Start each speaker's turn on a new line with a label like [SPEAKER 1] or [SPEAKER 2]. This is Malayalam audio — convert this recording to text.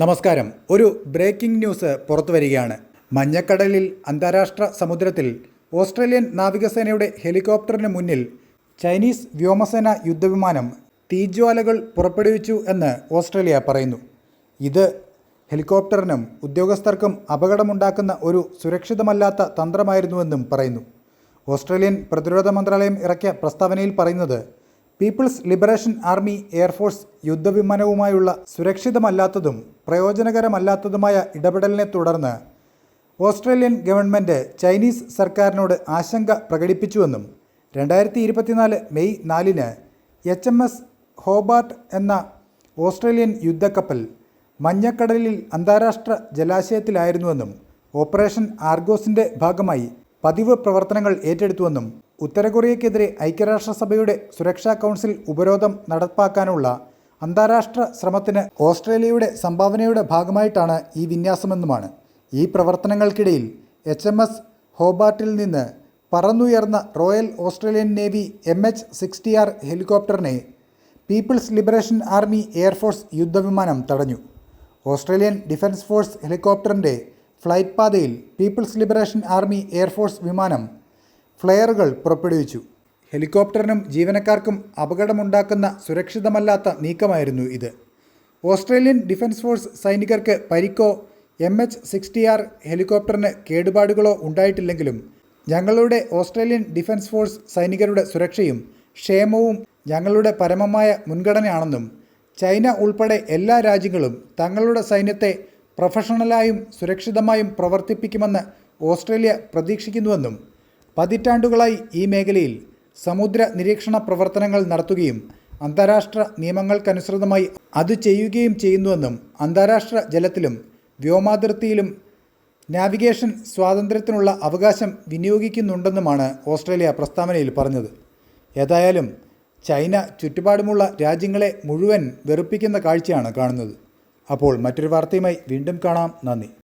[SPEAKER 1] നമസ്കാരം. ഒരു ബ്രേക്കിംഗ് ന്യൂസ് പുറത്തു വരികയാണ്. മഞ്ഞക്കടലിൽ അന്താരാഷ്ട്ര സമുദ്രത്തിൽ ഓസ്ട്രേലിയൻ നാവികസേനയുടെ ഹെലികോപ്റ്ററിന് മുന്നിൽ ചൈനീസ് വ്യോമസേന യുദ്ധവിമാനം തീജ്വാലകൾ പുറപ്പെടുവിച്ചു എന്ന് ഓസ്ട്രേലിയ പറയുന്നു. ഇത് ഹെലികോപ്റ്ററിനും ഉദ്യോഗസ്ഥർക്കും അപകടമുണ്ടാക്കുന്ന ഒരു സുരക്ഷിതമല്ലാത്ത തന്ത്രമായിരുന്നുവെന്നും പറയുന്നു. ഓസ്ട്രേലിയൻ പ്രതിരോധ മന്ത്രാലയം ഇറക്കിയ പ്രസ്താവനയിൽ പറയുന്നത് People's Liberation Army Air Force യുദ്ധവിമാനവുമായുള്ള സുരക്ഷിതമല്ലാത്തതും പ്രയോജനകരമല്ലാത്തതുമായ ഇടപെടലിനെ തുടർന്ന് ഓസ്ട്രേലിയൻ ഗവൺമെന്റ് ചൈനീസ് സർക്കാരിനോട് ആശങ്ക പ്രകടിപ്പിച്ചുവെന്നും രണ്ടായിരത്തി ഇരുപത്തിനാല് മെയ് നാലിന് എച്ച് എം എസ് ഹോബാർട്ട് എന്ന ഓസ്ട്രേലിയൻ യുദ്ധക്കപ്പൽ മഞ്ഞക്കടലിൽ അന്താരാഷ്ട്ര ജലാശയത്തിലായിരുന്നുവെന്നും ഓപ്പറേഷൻ ആർഗോസിന്റെ ഭാഗമായി പതിവ് പ്രവർത്തനങ്ങൾ ഏറ്റെടുത്തുവെന്നും ഉത്തര കൊറിയയ്ക്കെതിരെ ഐക്യരാഷ്ട്രസഭയുടെ സുരക്ഷാ കൗൺസിൽ ഉപരോധം നടപ്പാക്കാനുള്ള അന്താരാഷ്ട്ര ശ്രമത്തിന് ഓസ്ട്രേലിയയുടെ സംഭാവനയുടെ ഭാഗമായിട്ടാണ് ഈ വിന്യാസമെന്നുമാണ്. ഈ പ്രവർത്തനങ്ങൾക്കിടയിൽ എച്ച് എം എസ് ഹോബാർട്ടിൽ നിന്ന് പറന്നുയർന്ന Royal Australian Navy M H sixty R ഹെലികോപ്റ്ററിനെ People's Liberation Army Air Force യുദ്ധവിമാനം തടഞ്ഞു. ഓസ്ട്രേലിയൻ ഡിഫൻസ് ഫോഴ്സ് ഹെലികോപ്റ്ററിന്റെ ഫ്ലൈറ്റ് പാതയിൽ പീപ്പിൾസ് ലിബറേഷൻ ആർമി എയർഫോഴ്സ് വിമാനം ഫ്ലെയറുകൾ പുറപ്പെടുവിച്ചു. ഹെലികോപ്റ്ററിനും ജീവനക്കാർക്കും അപകടമുണ്ടാക്കുന്ന സുരക്ഷിതമല്ലാത്ത നീക്കമായിരുന്നു ഇത്. ഓസ്ട്രേലിയൻ ഡിഫൻസ് ഫോഴ്സ് സൈനികർക്ക് പരിക്കോ എം എച്ച് സിക്സ്റ്റി ആർ ഹെലികോപ്റ്ററിന് കേടുപാടുകളോ ഉണ്ടായിട്ടില്ലെങ്കിലും ഞങ്ങളുടെ ഓസ്ട്രേലിയൻ ഡിഫൻസ് ഫോഴ്സ് സൈനികരുടെ സുരക്ഷയും ക്ഷേമവും ഞങ്ങളുടെ പരമമായ മുൻഗണനയാണെന്നും ചൈന ഉൾപ്പെടെ എല്ലാ രാജ്യങ്ങളും തങ്ങളുടെ സൈന്യത്തെ പ്രൊഫഷണലായും സുരക്ഷിതമായും പ്രവർത്തിപ്പിക്കുമെന്ന് ഓസ്ട്രേലിയ പ്രതീക്ഷിക്കുന്നുവെന്നും പതിറ്റാണ്ടുകളായി ഈ മേഖലയിൽ സമുദ്ര നിരീക്ഷണ പ്രവർത്തനങ്ങൾ നടത്തുകയും അന്താരാഷ്ട്ര നിയമങ്ങൾക്കനുസൃതമായി അത് ചെയ്യുകയും ചെയ്യുന്നുവെന്നും അന്താരാഷ്ട്ര ജലത്തിലും വ്യോമാതിർത്തിയിലും നാവിഗേഷൻ സ്വാതന്ത്ര്യത്തിനുള്ള അവകാശം വിനിയോഗിക്കുന്നുണ്ടെന്നുമാണ് ഓസ്ട്രേലിയ പ്രസ്താവനയിൽ പറഞ്ഞത്. ഏതായാലും ചൈന ചുറ്റുപാടുമുള്ള രാജ്യങ്ങളെ മുഴുവൻ വെറുപ്പിക്കുന്ന കാഴ്ചയാണ് കാണുന്നത്. അപ്പോൾ മറ്റൊരു വാർത്തയുമായി വീണ്ടും കാണാം. നന്ദി.